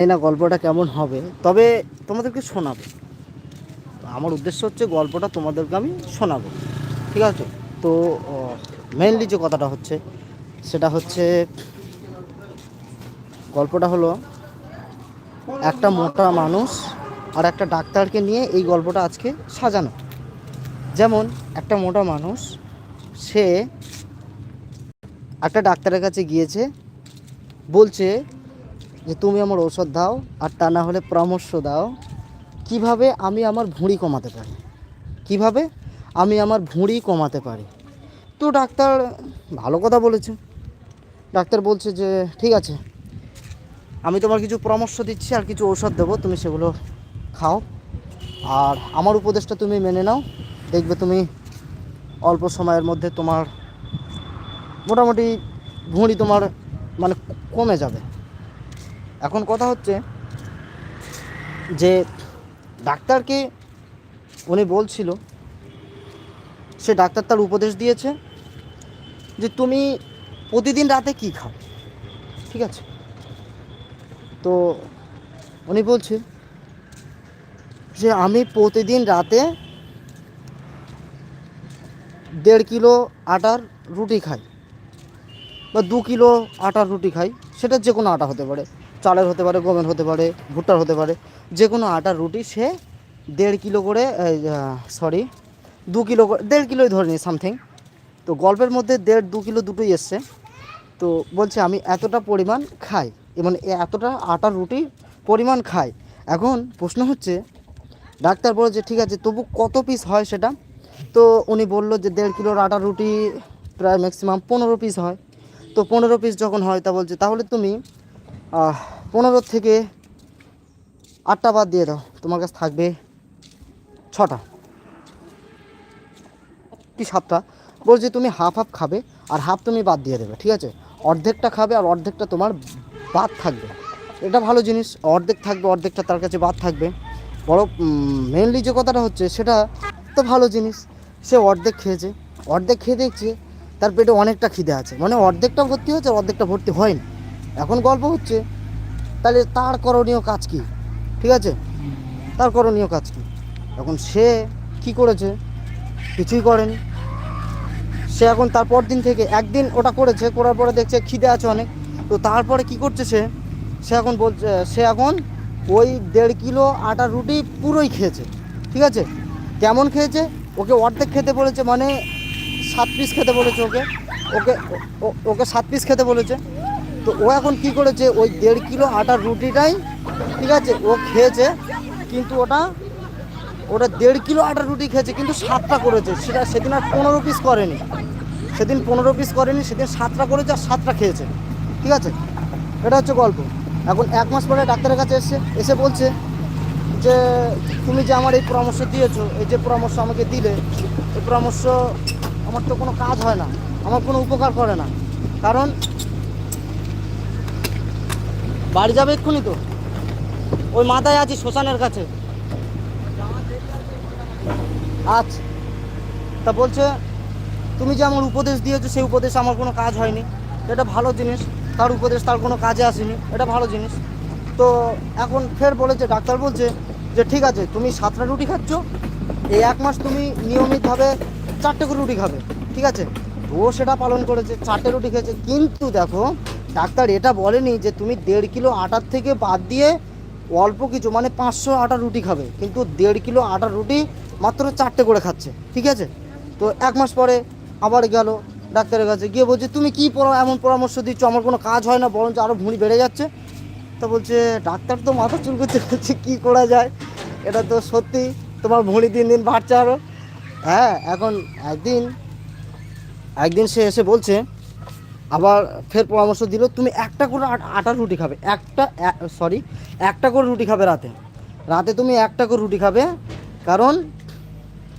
এই না গল্পটা কেমন হবে? তবে তোমাদেরকে শোনাবো। আমার উদ্দেশ্য হচ্ছে গল্পটা তোমাদেরকে আমি শোনাবো। ঠিক আছে? তো মেনলি যে কথাটা হচ্ছে, সেটা হচ্ছে, গল্পটা হলো একটা মোটা মানুষ আর একটা ডাক্তারকে নিয়ে এই গল্পটা আজকে সাজানো। যেমন একটা মোটা মানুষ, সে একটা ডাক্তারের কাছে গিয়েছে, বলছে যে তুমি আমার ঔষধ দাও, আর তা না হলে পরামর্শ দাও, কীভাবে আমি আমার ভুঁড়ি কমাতে পারি? কীভাবে আমি আমার ভুঁড়ি কমাতে পারি? তো ডাক্তার ভালো কথা বলেছে। ডাক্তার বলছে যে, ঠিক আছে, আমি তোমার কিছু পরামর্শ দিচ্ছি আর কিছু ঔষধ দেবো, তুমি সেগুলো খাও। আর আমার উপদেশটা তুমি মেনে নাও। দেখবে তুমি অল্প সময়ের মধ্যে তোমার মোটামুটি ভুঁড়ি তোমার মানে কমে যাবে। এখন কথা হচ্ছে যে ডাক্তারকে উনি বলছিল, সে ডাক্তার তার উপদেশ দিয়েছে যে তুমি প্রতিদিন রাতে কি খাও, ঠিক আছে? তো উনি বলছে যে আমি প্রতিদিন রাতে দেড় কিলো আটার রুটি খাই বা দু কিলো আটার রুটি খাই, সেটা যে কোনো আটা হতে পারে। চালের হতে পারে, গমের হতে পারে, ভুট্টার হতে পারে যে কোনো আটার রুটি সে দেড় কিলো করে সরি দু কিলো করে, দেড় কিলোই ধরে নিই সামথিং তো গল্পের মধ্যে দেড়, দু কিলো দুটোই এসছে। তো বলছে, আমি এতটা পরিমাণ খাই মানে এতটা আটার রুটি পরিমাণ খাই। এখন প্রশ্ন হচ্ছে, ডাক্তার বলে যে, ঠিক আছে, তবু কত পিস হয় সেটা? তো উনি বলল যে, দেড় কিলোর আটার রুটি প্রায় ম্যাক্সিমাম পনেরো পিস হয়। তো পনেরো পিস যখন হয়, তা বলছে, তাহলে তুমি পনেরো থেকে আটটা বাদ দিয়ে দাও। তোমার কাছে থাকবে ছটা। কি সাতটা? বলছে তুমি হাফ হাফ খাবে আর হাফ তুমি বাদ দিয়ে দেবে, ঠিক আছে? অর্ধেকটা খাবে আর অর্ধেকটা তোমার বাদ থাকবে। এটা ভালো জিনিস, অর্ধেক থাকবে, অর্ধেকটা তার কাছে বাদ থাকবে। বড় মেনলি যে কথাটা হচ্ছে সেটা তো ভালো জিনিস। সে অর্ধেক খেয়েছে, অর্ধেক খেয়ে দেখছে, তার পেটে অনেকটা খিদে আছে। মানে অর্ধেকটা ভর্তি হয়েছে অর্ধেকটা ভর্তি হয়নি। এখন গল্প হচ্ছে। তাহলে তার করণীয় কাজ কি? ঠিক আছে? তার করণীয় কাজ কি? এখন সে কি করেছে? কিছুই করেনি। সে এখন তারপর দিন থেকে একদিন ওটা করেছে, করার পরে দেখছে খিদে আছে অনেক। তো তারপরে কি করছে সে? সে এখন বলছে, সে এখন ওই দেড় কিলো আটার রুটি পুরোই খেয়েছে। ঠিক আছে? কেমন খেয়েছে? ওকে অর্ধেক খেতে বলেছে মানে সাত পিস খেতে বলেছে ওকে। ওকে ওকে সাত পিস খেতে বলেছে। তো ও এখন কি করেছে, ওই দেড় কিলো আটার রুটিটাই, ঠিক আছে, ও খেয়েছে, কিন্তু ওটা ওটা দেড় কিলো আটার রুটি খেয়েছে, কিন্তু সাতটা করেছে। সেটা সেদিন আর পনেরো পিস করেনি। সেদিন পনেরো পিস করেনি, সেদিন সাতটা করেছে আর সাতটা খেয়েছে। ঠিক আছে? এটা হচ্ছে গল্প। এখন এক মাস পরে ডাক্তারের কাছে এসে এসে বলছে যে, তুমি যে আমার এই পরামর্শ দিয়েছ, এই যে পরামর্শ আমাকে দিলে, এই পরামর্শ, আমার তো কোনো কাজ হয় না, আমার কোনো উপকার করে না। কারণ বাড়ি যাবে এক্ষুনি তো। ওই মাথায় আছি শ্মশানের কাছে। আচ্ছা। তা বলছে, তুমি যে আমার উপদেশ দিয়েছ, সেই উপদেশ আমার কোনো কাজ হয়নি। এটা ভালো জিনিস। তার উপদেশ তার কোনো কাজে আসেনি। এটা ভালো জিনিস। তো এখন ফের বলেছে, ডাক্তার বলছে যে, ঠিক আছে, তুমি সাতটা রুটি খাচ্ছ। এই এক মাস তুমি নিয়মিতভাবে চারটে করে রুটি খাবে। ঠিক আছে? ও সেটা পালন করেছে, চারটে রুটি খেয়েছে। কিন্তু দেখো ডাক্তার এটা বলেনি যে তুমি দেড় কিলো আটার থেকে বাদ দিয়ে অল্প কিছু মানে পাঁচশো আটা রুটি খাবে। কিন্তু দেড় কিলো আটার রুটি মাত্র চারটে করে খাচ্ছে, ঠিক আছে? তো এক মাস পরে আবার গেল ডাক্তারের কাছে, গিয়ে বলছে, তুমি কি পড়া এমন পরামর্শ দিচ্ছ? আমার কোনো কাজ হয় না, বরঞ্চ আরও ভুঁড়ি বেড়ে যাচ্ছে? তো বলছে, ডাক্তার তো মাথা চুল করতে বলছে, কী করা যায়? এটা তো সত্যি, তোমার ভুঁড়ি দিন দিন বাড়ছে আরও হ্যাঁ এখন একদিন একদিন সে এসে বলছে আবার ফের পরামর্শ দিল, তুমি একটা করে আট- আটার রুটি খাবে। একটা সরি একটা করে রুটি খাবে রাতে। রাতে তুমি একটা করে রুটি খাবে, কারণ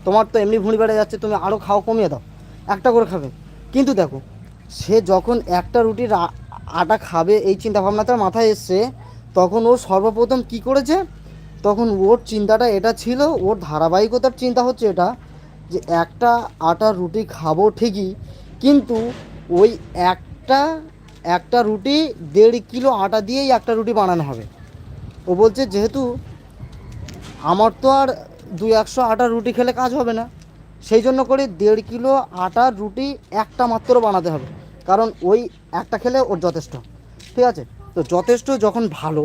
তোমার তো এমনি ভুঁড়ি বেড়ে যাচ্ছে, তুমি আরও খাও কমিয়ে দাও। একটা করে খাবে। কিন্তু দেখো, সে যখন একটা রুটির আটা খাবে, এই চিন্তা ভাবনা তার মাথায় এসছে, তখন ও সর্বপ্রথম কি করেছে? তখন ওর চিন্তাটা এটা ছিল, ওর ধারাবাহিকতার চিন্তা হচ্ছে এটা, যে একটা আটার রুটি খাব ঠিকই, কিন্তু ওই একটা একটা রুটি দেড় কিলো আটা দিয়েই একটা রুটি বানানো হবে। ও বলছে, যেহেতু আমার তো আর দুই একশো আটার রুটি খেলে কাজ হবে না, সেই জন্য করে দেড় কিলো আটার রুটি একটা মাত্র বানাতে হবে। কারণ ওই একটা খেলে ওর যথেষ্ট। ঠিক আছে? তো যথেষ্ট যখন ভালো,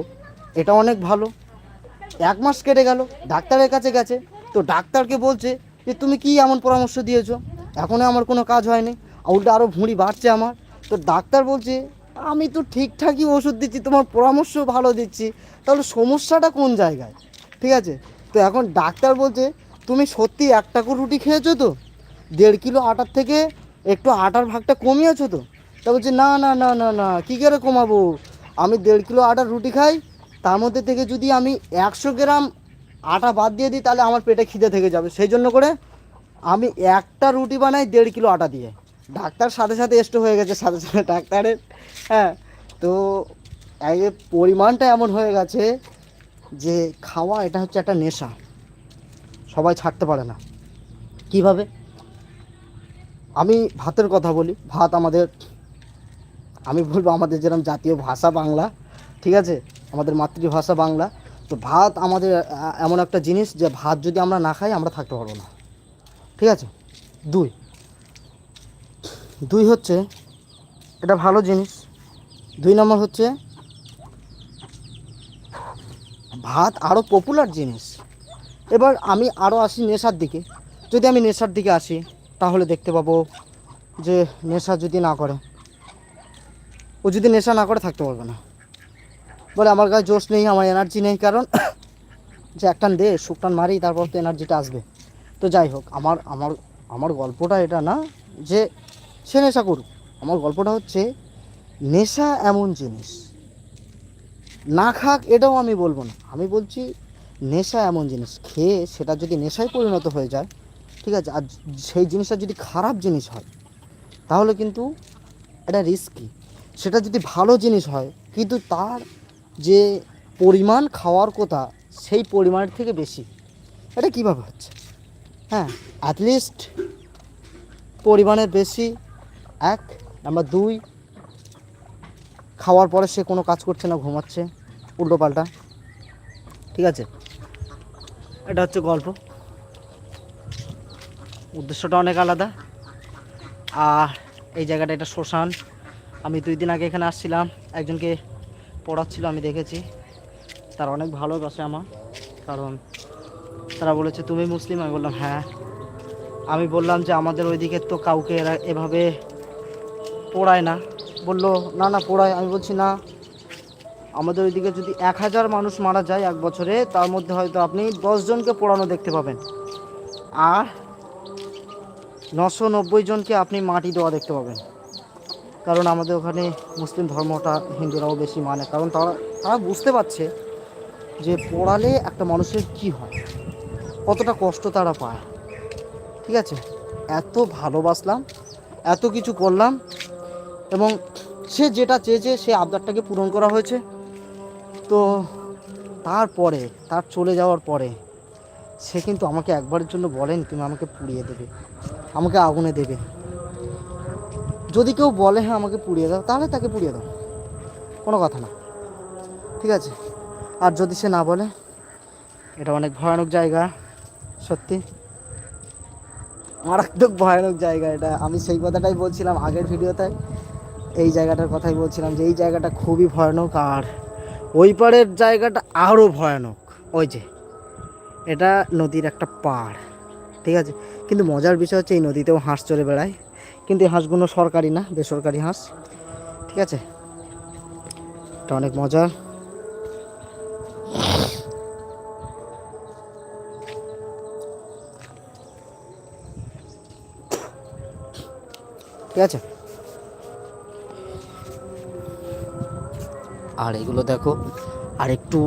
এটা অনেক ভালো। এক মাস কেটে গেল, ডাক্তারের কাছে গেছে। তো ডাক্তারকে বলছে যে, তুমি কি এমন পরামর্শ দিয়েছ? এখনও আমার কোনো কাজ হয়নি। উল্টো আরও ভুঁড়ি বাড়ছে আমার। তো ডাক্তার বলছে, আমি তো ঠিকঠাকই ওষুধ দিচ্ছি, তোমার পরামর্শ ভালো দিচ্ছি, তাহলে সমস্যাটা কোন জায়গায়? ঠিক আছে? তো এখন ডাক্তার বলছে, তুমি সত্যি একটা করে রুটি খেয়েছো তো? দেড় কিলো আটার থেকে একটু আটার ভাগটা কমিয়েছো তো? তা বলছে, না না না না না, কী করে কমাবো? আমি দেড় কিলো আটার রুটি খাই, তার মধ্যে থেকে যদি আমি একশো গ্রাম আটা বাদ দিয়ে দিই, তাহলে আমার পেটে খিদে থেকে যাবে। সেই জন্য করে আমি একটা রুটি বানাই দেড় কিলো আটা দিয়ে। ডাক্তার সাথে সাথে এস্টো হয়ে গেছে, সাথে সাথে ডাক্তারের। হ্যাঁ তো পরিমাণটা এমন হয়ে গেছে যে খাওয়া এটা হচ্ছে একটা নেশা। সবাই ছাড়তে পারে না। কীভাবে? আমি ভাতের কথা বলি, ভাত আমাদের, আমি বলব আমাদের যেরকম জাতীয় ভাষা বাংলা, ঠিক আছে? আমাদের মাতৃভাষা বাংলা। তো ভাত আমাদের এমন একটা জিনিস যে ভাত যদি আমরা না খাই, আমরা থাকতে পারব না। ঠিক আছে? দুই দুই হচ্ছে এটা ভালো জিনিস। দুই নম্বর হচ্ছে ভাত আরও পপুলার জিনিস। এবার আমি আরও আসি নেশার দিকে। যদি আমি নেশার দিকে আসি, তাহলে দেখতে পাবো যে নেশা যদি না করে, ও যদি নেশা না করে থাকতে পারবে না। বলে আমার কাছে জোশ নেই, আমার এনার্জি নেই, কারণ যে একটান দে শুকটান মারি, তারপর তো এনার্জিটা আসবে। তো যাই হোক, আমার আমার আমার গল্পটা এটা না যে সে নেশা করুক। আমার গল্পটা হচ্ছে, নেশা এমন জিনিস। না খাক, এটাও আমি বলব না। আমি বলছি, নেশা এমন জিনিস। খেয়ে সেটা যদি নেশায় পরিণত হয়ে যায়, ঠিক আছে, আর সেই জিনিসটা যদি খারাপ জিনিস হয়, তাহলে কিন্তু এটা রিস্কি সেটা যদি ভালো জিনিস হয়, কিন্তু তার যে পরিমাণ খাওয়ার কথা, সেই পরিমাণের থেকে বেশি। এটা কীভাবে হচ্ছে? হ্যাঁ অ্যাটলিস্ট পরিমাণের বেশি এক, নাম্বার দুই, খাওয়ার পরে সে কোনো কাজ করছে না, ঘুমাচ্ছে উল্টো পাল্টা ঠিক আছে? এটা হচ্ছে গল্প। উদ্দেশ্যটা অনেক আলাদা। আর এই জায়গাটা এটা শ্মশান। আমি দুই দিন আগে এখানে আসছিলাম। একজনকে পড়াচ্ছিল, আমি দেখেছি। তার অনেক ভালোবাসে আমার। কারণ তারা বলেছে, তুমি মুসলিম? আমি বললাম হ্যাঁ। আমি বললাম যে, আমাদের ওইদিকে তো কাউকে এরা এভাবে পড়ায় না। বলল, না না, পড়ায়। আমি বলছি, না, আমাদের ওইদিকে যদি এক হাজার মানুষ মারা যায় এক বছরে, তার মধ্যে হয়তো আপনি দশজনকে পড়ানো দেখতে পাবেন। আর নশো নব্বই জনকে আপনি মাটি দেওয়া দেখতে পাবেন। কারণ আমাদের ওখানে মুসলিম ধর্মটা হিন্দুরাও বেশি মানে। কারণ তারা তারা বুঝতে পারছে যে পড়ালে একটা মানুষের কি হয়, কতটা কষ্ট তারা পায়। ঠিক আছে? এত ভালোবাসলাম, এত কিছু করলাম এবং সে যেটা চেয়েছে, সে আবদারটাকে পূরণ করা হয়েছে। তো তারপরে, তার চলে যাওয়ার পরে, সে কিন্তু আমাকে একবারের জন্য বলেন, তুমি আমাকে পুড়িয়ে দেবে, আমাকে আগুনে দেবে। যদি কেউ বলে হ্যাঁ আমাকে পুড়িয়ে দাও, তাহলে তাকে পুড়িয়ে দাও। কোনো কথা না। ঠিক আছে? আর যদি সে না বলে, এটা অনেক ভয়ানক জায়গা, সত্যি। মারাত্মক ভয়ানক জায়গা এটা। আমি সেই কথাটাই বলছিলাম আগের ভিডিওতে। এই জায়গাটার কথাই বলছিলাম যে এই জায়গাটা খুবই ভয়ানক আর ওই পাড়ের জায়গাটা আরও ভয়ানক। ওই যে, এটা নদীর একটা পাড়, ঠিক আছে? কিন্তু মজার বিষয় হচ্ছে এই নদীতেও হাঁস চড়ে বেড়ায়। কিন্তু এই হাঁসগুলো সরকারি না, বেসরকারি হাঁস, ঠিক আছে? এটা অনেক মজার ঠিক আছে? আর এগুলো দেখো, আর একটু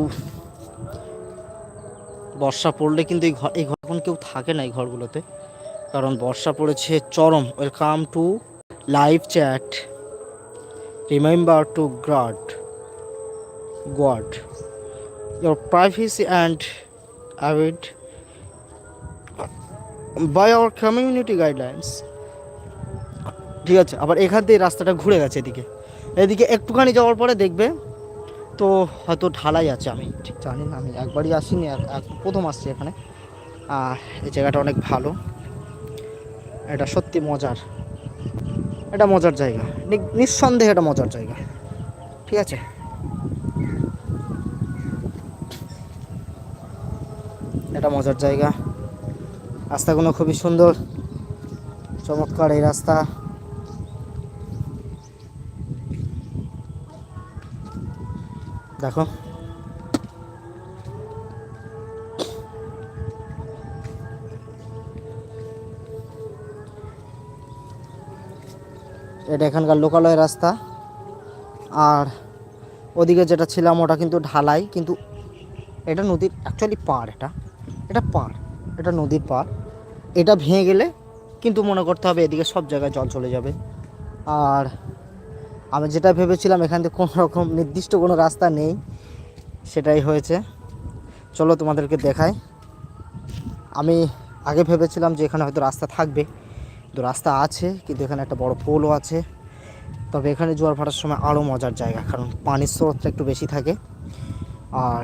বর্ষা পড়লে কিন্তু এই ঘর এই ঘর এখন কেউ থাকে না এই ঘরগুলোতে। কারণ বর্ষা পড়েছে, চরম। Welcome to live chat remember to guard guard your privacy and avid by our community guidelines. ঠিক আছে, আবার এখান থেকে রাস্তাটা ঘুরে গেছে এদিকে। এদিকে একটুখানি যাওয়ার পরে দেখবে তো হয়তো ঢালাই আছে, আমি ঠিক জানি না, আমি একবারই আসিনি প্রথম আসছি এখানে। এই জায়গাটা অনেক ভালো। এটা সত্যি মজার। এটা মজার জায়গা। নিঃসন্দেহে এটা মজার জায়গা। ঠিক আছে? এটা মজার জায়গা। রাস্তাগুলো খুবই সুন্দর। চমৎকার এই রাস্তা। দেখো। এটা এখানকার লোকালয় রাস্তা। আর ওদিকে যেটা ছিলাম ওটা কিন্তু ঢালাই, কিন্তু এটা নদীর অ্যাকচুয়ালি পার এটা। এটা পার এটা নদীর পার এটা ভেঙে গেলে কিন্তু মনে করতে হবে এদিকে সব জায়গায় জল চলে যাবে। আর আমি যেটা ভেবেছিলাম এখান থেকে কোনো রকম নির্দিষ্ট কোনো রাস্তা নেই, সেটাই হয়েছে। চলো তোমাদেরকে দেখাই। আমি আগে ভেবেছিলাম যে এখানে হয়তো রাস্তা থাকবে তো রাস্তা আছে, কিন্তু এখানে একটা বড় পোলও আছে। তবে এখানে জোয়ার ভাটার সময় আরও মজার জায়গা, কারণ পানির স্রোতটা একটু বেশি থাকে। আর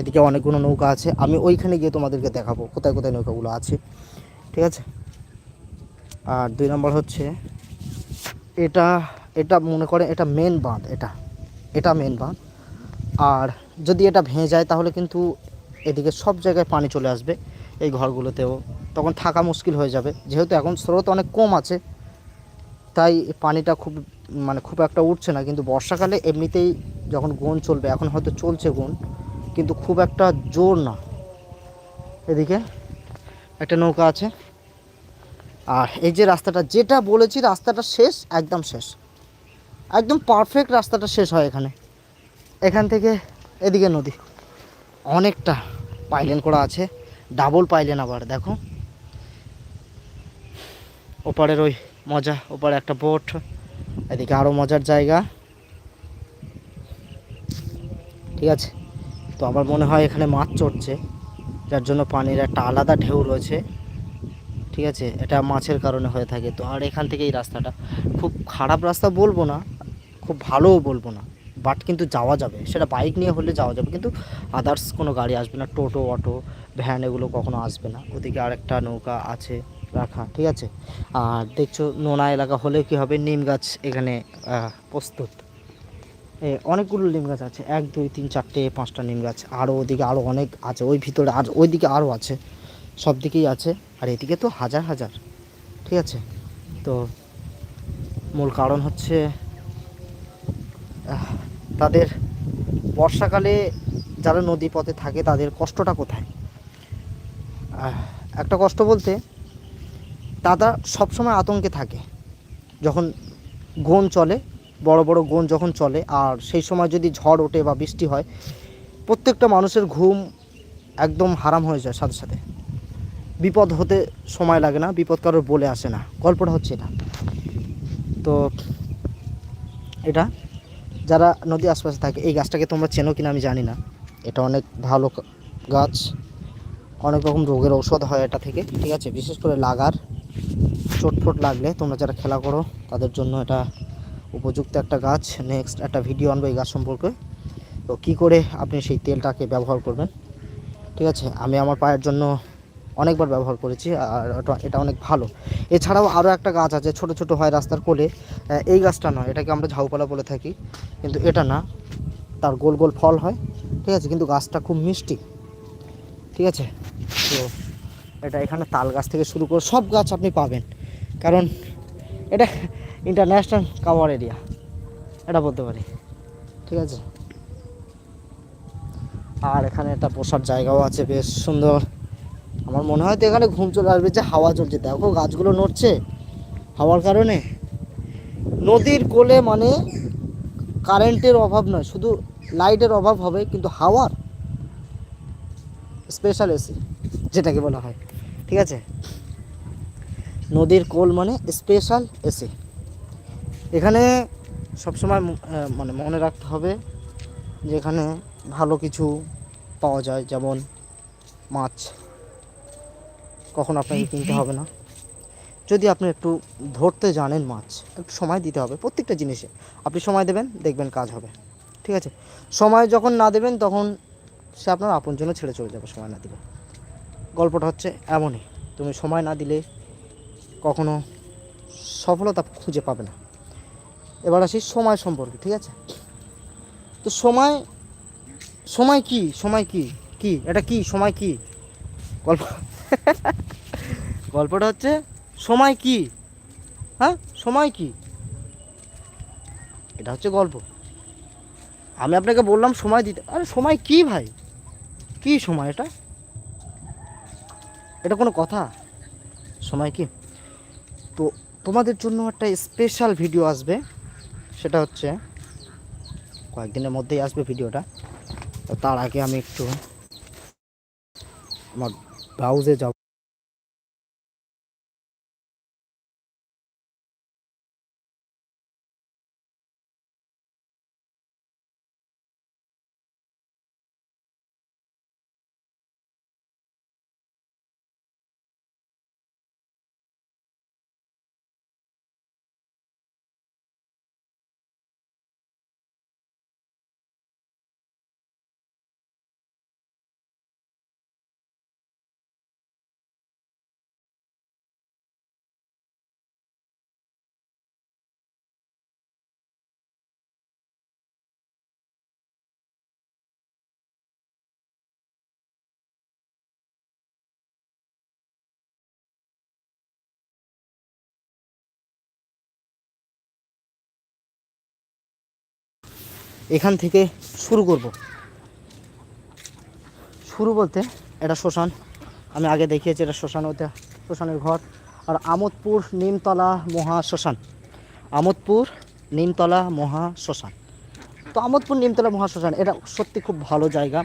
এদিকে অনেকগুলো নৌকা আছে, আমি ওইখানে গিয়ে তোমাদেরকে দেখাবো কোথায় কোথায় নৌকাগুলো আছে, ঠিক আছে? আর দুই নম্বর হচ্ছে, এটা এটা মনে করে এটা মেন বাঁধ, এটা। এটা মেন বাঁধ। আর যদি এটা ভেঙে যায়, তাহলে কিন্তু এদিকে সব জায়গায় পানি চলে আসবে এই ঘরগুলোতেও। তখন থাকা মুশকিল হয়ে যাবে। যেহেতু এখন স্রোত অনেক কম আছে, তাই পানিটা খুব মানে খুব একটা উঠছে না। কিন্তু বর্ষাকালে এমনিতেই যখন গুণ চলবে, এখন হয়তো চলছে গুণ, কিন্তু খুব একটা জোর না। এদিকে একটা নৌকা আছে। আর এই যে রাস্তাটা, যেটা বলেছি রাস্তাটা শেষ, একদম শেষ। একদম পারফেক্ট রাস্তাটা শেষ হয় এখানে। এখান থেকে এদিকে নদী। অনেকটা পাইলেন করা আছে। ডাবল পাইলেন আবার, দেখো। ওপারের ওই মজা, ওপারে একটা বোট এদিকে আরও মজার জায়গা। ঠিক আছে? তো আমার মনে হয় এখানে মাছ চড়ছে, যার জন্য পানির একটা আলাদা ঢেউ রয়েছে। ঠিক আছে? এটা মাছের কারণে হয়ে থাকে। তো আর এখান থেকে এই রাস্তাটা। খুব খারাপ রাস্তা বলব না খুব ভালোও বলব না বাট কিন্তু যাওয়া যাবে। সেটা বাইক নিয়ে হলে যাওয়া যাবে, কিন্তু আদার্স কোনো গাড়ি আসবে না, টোটো, অটো ভ্যান এগুলো কখনো আসবে না। ওদিকে আরেকটা নৌকা আছে, রাখা, ঠিক আছে? আর দেখছ, নোনা এলাকা হলে কি হবে? নিম গাছ এখানে প্রস্তুত। অনেকগুলো নিম গাছ আছে, এক, দুই, তিন, চারটে, পাঁচটা নিম গাছ আরও ওদিকে আরও অনেক আছে, ওই ভিতরে আর, ওইদিকে আরও আছে, সব দিকেই আছে, আর এদিকে তো হাজার হাজার, ঠিক আছে? তো মূল কারণ হচ্ছে তাদের বর্ষাকালে যারা নদী পথে থাকে, তাদের কষ্টটা কোথায়? একটা কষ্ট বলতে তারা সবসময় আতঙ্কে থাকে। যখন গন চলে, বড় বড় গন যখন চলে, আর সেই সময় যদি ঝড় ওঠে বা বৃষ্টি হয়, প্রত্যেকটা মানুষের ঘুম একদম হারাম হয়ে যায় সাথে সাথে। বিপদ হতে সময় লাগে না, বিপদ কারোর বলে আসে না, গল্পটা হচ্ছে এটা। তো, এটা যারা নদী আশপাশে থাকে, এই গাছটাকে তোমরা চেনো কিনা আমি জানি না। এটা অনেক ভালো গাছ। অনেক রকম রোগের ঔষধ হয় এটা থেকে, ঠিক আছে? বিশেষ করে লাগার। চোটফোট লাগলে তোমরা যারা খেলা করো, তাদের জন্য এটা উপযুক্ত একটা গাছ। নেক্সট একটা ভিডিও আনব এই গাছ সম্পর্কে। তো কী করে আপনি সেই তেলটাকে ব্যবহার করবেন? ঠিক আছে? আমি আমার পায়ের জন্য অনেকবার ব্যবহার করেছি, আর এটা- এটা অনেক ভালো। এছাড়াও আরও একটা গাছ আছে, ছোট ছোট হয় রাস্তার কোলে। এই গাছটা নয়, এটাকে আমরা ঝাউপালা বলে থাকি। কিন্তু এটা না, তার গোল গোল ফল হয়, ঠিক আছে? কিন্তু গাছটা খুব মিষ্টি, ঠিক আছে? তো এটা এখানে তাল গাছ থেকে শুরু করে সব গাছ আপনি পাবেন। কারণ এটা ইন্টারন্যাশনাল কাভার এরিয়া এটা বলতে পারি, ঠিক আছে? আর এখানে একটা বসার জায়গাও আছে, বেশ সুন্দর। আমার মনে হয় তো এখানে ঘুম চলে আসবে, যে হাওয়া চলছে। দেখো, গাছগুলো নড়ছে হাওয়ার কারণে। নদীর কোলে মানে কারেন্টের অভাব নয়, শুধু লাইটের অভাব হবে, কিন্তু হাওয়ার স্পেশাল এসি যেটাকে বলা হয়। ঠিক আছে? নদীর কোল মানে স্পেশাল এসি এখানে সবসময় মানে মনে রাখতে হবে যে এখানে ভালো কিছু পাওয়া যায়, যেমন মাছ। কখন আপনাকে কিনতে হবে না। যদি আপনি একটু ধরতে জানেন মাছ একটু সময় দিতে হবে প্রত্যেকটা জিনিসে। আপনি সময় দেবেন দেখবেন কাজ হবে। ঠিক আছে? সময় যখন না দেবেন তখন সে আপনার আপন জন্য ছেড়ে চলে যাবে সময় না দিলে। গল্পটা হচ্ছে এমনই। তুমি সময় না দিলে কখনো সফলতা খুঁজে পাবে না। এবার আসি সময় সম্পর্কে ঠিক আছে? তো সময় সময় কি? সময় কি? কি? এটা কি? সময় কি? গল্প গল্পটা হচ্ছে সময় কি? হ্যাঁ সময় কি? এটা হচ্ছে গল্প। আমি আপনাকে বললাম সময় দিতে। আরে সময় কি ভাই? কি সময় এটা? এটা কোনো কথা? সময় কি? তো তোমাদের জন্য একটা স্পেশাল ভিডিও আসবে। সেটা হচ্ছে কয়েকদিনের মধ্যেই আসবে ভিডিওটা তো তার আগে আমি একটু আমার ব্রাউজে যাব এখান থেকে শুরু করব। শুরু বলতে এটা শ্মশান। আমি আগে দেখিয়েছি এটা শ্মশান ওটা শ্মশানের ঘর। আর আমোদপুর নিমতলা মহা শ্মশান। আমোদপুর নিমতলা মহা শ্মশান। তো আমোদপুর নিমতলা মহা শ্মশান এটা সত্যি খুব ভালো জায়গা।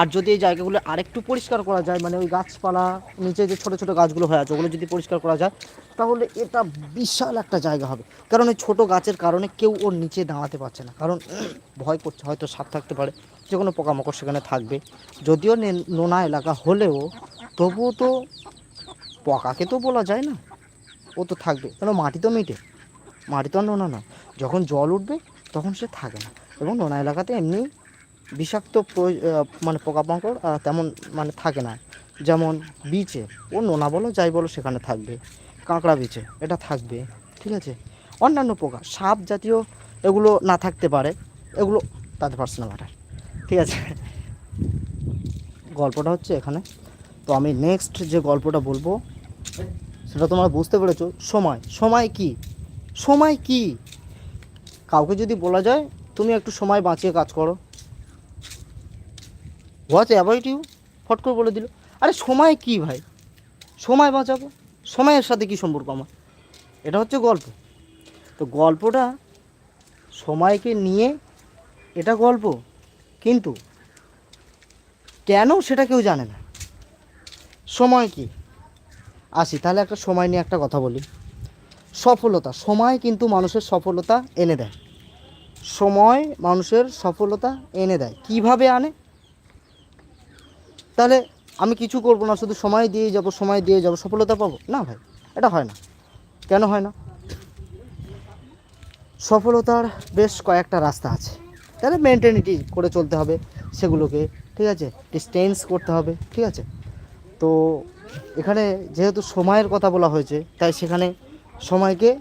আর যদি এই জায়গাগুলো আরেকটু পরিষ্কার করা যায় মানে ওই গাছপালা, নিচে যে ছোটো ছোটো গাছগুলো হয়ে আছে, ওগুলো যদি পরিষ্কার করা যায়, তাহলে এটা বিশাল একটা জায়গা হবে। কারণ ওই ছোটো গাছের কারণে কেউ ওর নিচে দাঁড়াতে পারছে না। কারণ ভয় করছে, হয়তো সাপ থাকতে পারে, যে কোনো পোকামাকড় সেখানে থাকবে। যদিও নোনা এলাকা হলেও তবুও তো পকাকে তো বলা যায় না, ও তো থাকবে। কারণ মাটি তো মিটে। মাটি তো নোনা না যখন জল উঠবে, তখন সে থাকে না। এবং নোনা এলাকাতে এমনি বিষাক্ত মানে পোকামাকড় তেমন মানে থাকে না। যেমন বিচে, ও নোনা বলো, যাই বলো সেখানে থাকবে। কাঁকড়া বিচে, এটা থাকবে, ঠিক আছে? অন্যান্য পোকা, সাপ জাতীয় এগুলো না থাকতে পারে, এগুলো তাদের পার্সোনাল ম্যাটার ঠিক আছে? গল্পটা হচ্ছে এখানে। তো আমি নেক্সট যে গল্পটা বলব, সেটা তোমরা বুঝতে পেরেছ, সময়। সময় কি? সময় কি? কাউকে যদি বলা যায় তুমি একটু সময় বাঁচিয়ে কাজ করো। হোয়াট অ্যাভয়েড ইউ ফট করে বলে দিল। আরে সময় কি ভাই? সময় বাঁচাবো। সময়ের সাথে কি সম্পর্ক আমার? এটা হচ্ছে গল্প। তো গল্পটা সময়কে নিয়ে এটা গল্প, কিন্তু কেন সেটা কেউ জানে না? সময় কি? আসি, তাহলে একটা সময় নিয়ে একটা কথা বলি। সফলতা, সময় কিন্তু মানুষের সফলতা এনে দেয়। সময় মানুষের সফলতা এনে দেয়। কীভাবে আনে? তাহলে আমি কিছু করব না, শুধু সময় দিয়ে যাব, সময় দিয়ে যাব, সফলতা পাবো? না ভাই, এটা হয় না। কেন হয় না? সফলতার বেশ কয়েকটা রাস্তা আছে। তাহলে মেনটেনিটি করে চলতে হবে সেগুলোকে, ঠিক আছে? ডিস্টেন্স করতে হবে, ঠিক আছে? তো এখানে যেহেতু সময়ের কথা বলা হয়েছে, তাই সেখানে সময়কে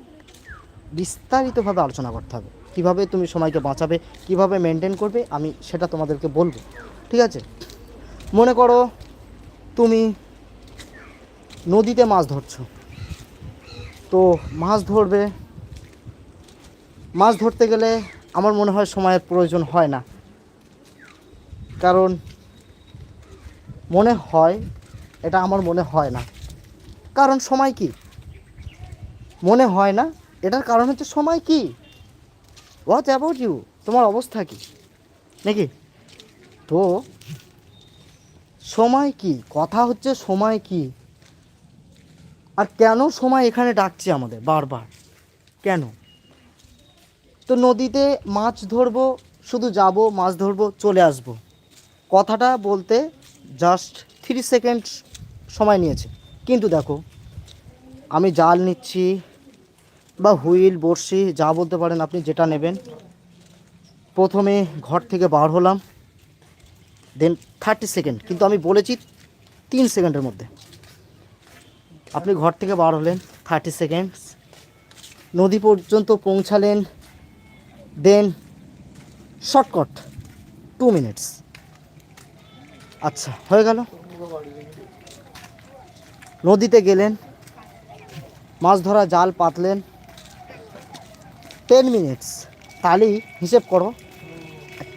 বিস্তারিতভাবে আলোচনা করতে হবে। কীভাবে তুমি সময়কে বাঁচাবে, কীভাবে মেনটেন করবে, আমি সেটা তোমাদেরকে বলব। ঠিক আছে? মনে করো তুমি নদীতে মাছ ধরছো। তো মাছ ধরবে, মাছ ধরতে গেলে আমার মনে হয় সময়ের প্রয়োজন হয় না। কারণ মনে হয়, এটা আমার মনে হয় না। কারণ সময় কি? মনে হয় না, এটার কারণ হচ্ছে সময় কি? হোয়াট অ্যাবাউট ইউ তোমার অবস্থা কি? নাকি? তো সময় কি? কথা হচ্ছে সময় কি? আর কেন সময় এখানে ডাকছে আমাদের বারবার? কেন? তো নদীতে মাছ ধরবো, শুধু যাব, মাছ ধরবো, চলে আসব। কথাটা বলতে জাস্ট থ্রি সেকেন্ড সময় নিয়েছে। কিন্তু দেখো, আমি জাল নিচ্ছি বা হুইল, বড়শি, যা বলতে পারেন আপনি যেটা নেবেন। প্রথমে ঘর থেকে বার হলাম দেন থার্টি সেকেন্ড কিন্তু আমি বলেছি তিন সেকেন্ডের মধ্যে। আপনি ঘর থেকে বার হলেন থার্টি সেকেন্ডস নদী পর্যন্ত পৌঁছালেন দেন শর্টকাট টু মিনিটস আচ্ছা হয়ে গেল। নদীতে গেলেন, মাছ ধরা, জাল পাতলেন টেন মিনিটস তাহলেই হিসেব করো।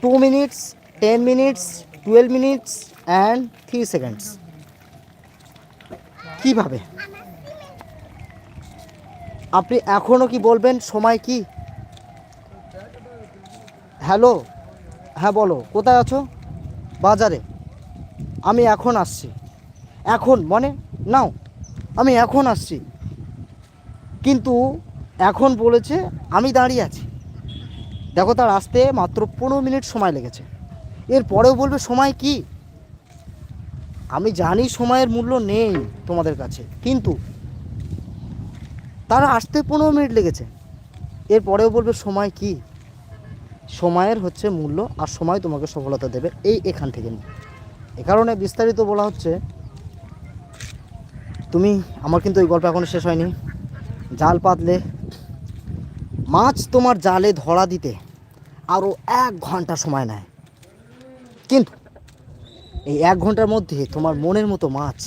Two minutes ten minutes twelve minutes and three seconds কীভাবে? আপনি এখনও কি বলবেন? সময় কি? হ্যালো? হ্যাঁ বলো। কোথায় আছো? বাজারে। আমি এখন আসছি। এখন মানে নাও। আমি এখন আসছি। কিন্তু এখন বলেছে, আমি দাঁড়িয়ে আছি। দেখো তার আসতে মাত্র পনেরো মিনিট সময় লেগেছে। এর পরেও বলবে, সময় কি? আমি জানি সময়ের মূল্য নেই তোমাদের কাছে, কিন্তু তারা আসতে পনেরো মিনিট লেগেছে। এরপরেও বলবে, সময় কি? সময়ের হচ্ছে মূল্য আর সময় তোমাকে সফলতা দেবে এই এখান থেকে নিয়ে। এ কারণে বিস্তারিত বলা হচ্ছে, তুমি, আমার কিন্তু এই গল্প এখনও শেষ হয়নি। জাল পাতলে মাছ তোমার জালে ধরা দিতে আরও এক ঘণ্টা সময় নেয়। কিন্তু এই এক ঘণ্টার মধ্যে তোমার মনের মতো মাছ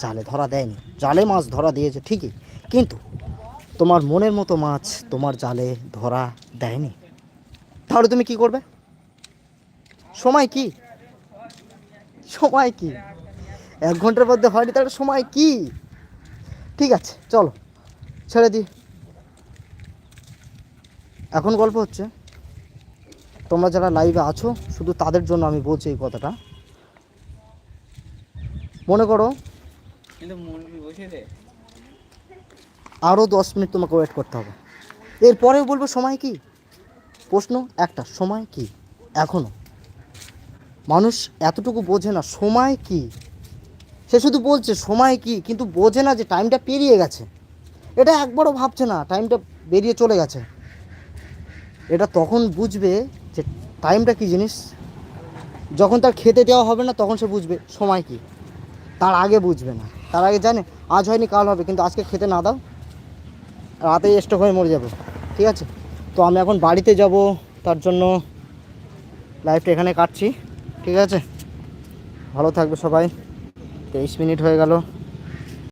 জালে ধরা দেয়নি। জালে মাছ ধরা দিয়েছে, ঠিকই। কিন্তু তোমার মনের মতো মাছ তোমার জালে ধরা দেয়নি। তাহলে তুমি কি করবে? সময় কি? সময় কি? এক ঘণ্টার মধ্যে হয়নি, তাহলে সময় কি? ঠিক আছে, চলো, ছেড়ে দিই। এখন গল্প হচ্ছে তোমরা যারা লাইভে আছো শুধু তাদের জন্য আমি বলছি এই কথাটা। মনে করো আরও দশ মিনিট তোমাকে ওয়েট করতে হবে। এরপরেও বলব সময় কি? প্রশ্ন একটা সময় কি? এখনও মানুষ এতটুকু বোঝে না সময় কি? সে শুধু বলছে সময় কি? কিন্তু বোঝে না যে টাইমটা পেরিয়ে গেছে। এটা একবারও ভাবছে না টাইমটা বেরিয়ে চলে গেছে। এটা তখন বুঝবে যে টাইমটা কি জিনিস? যখন তার খেতে দেওয়া হবে না, তখন সে বুঝবে সময় কি। তার আগে বুঝবে না। তার আগে জানে, আজ হয়নি, কাল হবে, কিন্তু আজকে খেতে না দাও রাতে স্টক হয়ে মরে যাবে। ঠিক আছে? তো আমি এখন বাড়িতে যাব, তার জন্য লাইফটা এখানে কাটছি। ঠিক আছে? ভালো থাকবে সবাই। তেইশ মিনিট হয়ে গেল।